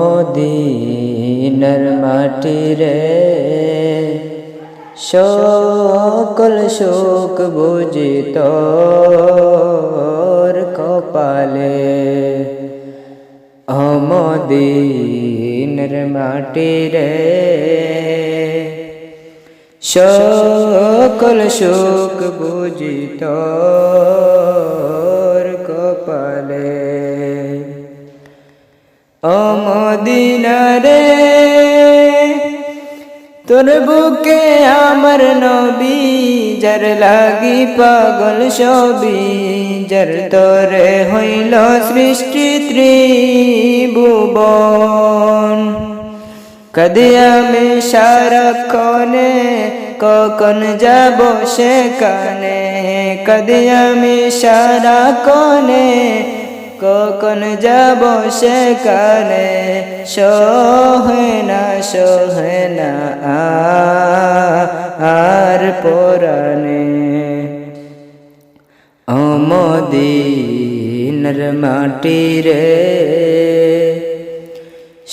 অমদিনার মাটি রে। সকল শোক বুঝি তোর কপালে। অমদিনার মাটি রে। সকল শোক বুঝি অমদিনারে তোর বুকে আমার নবী, যার লাগি পাগল সবি যার তোরে হইল সৃষ্টি ত্রিভুবন। কদে আমি সারাক্ষণে, কখন যাব সেখানে? কদে আমি সারাক্ষণে কখন যাব সেখানে? সোহেনা সোহেনা আর পরাণে। অমদিনর মাটি রে,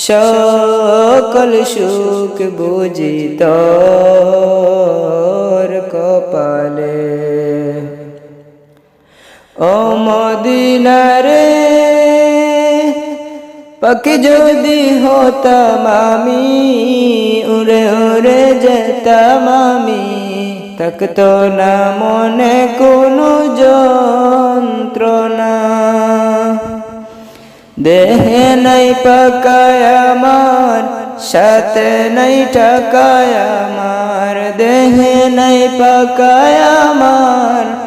সকল সুখ বুঝি তোর কপালে। ও মদিনারে, পাখি যদি হতাম আমি, উড়ে উড়ে যেতাম আমি। থাকতো না মনে কোনো যন্ত্রণা। দেহে নাই পাকায় আমার, সাথে নাই টাকায় আমার। দেহে নাই পাকায় আমার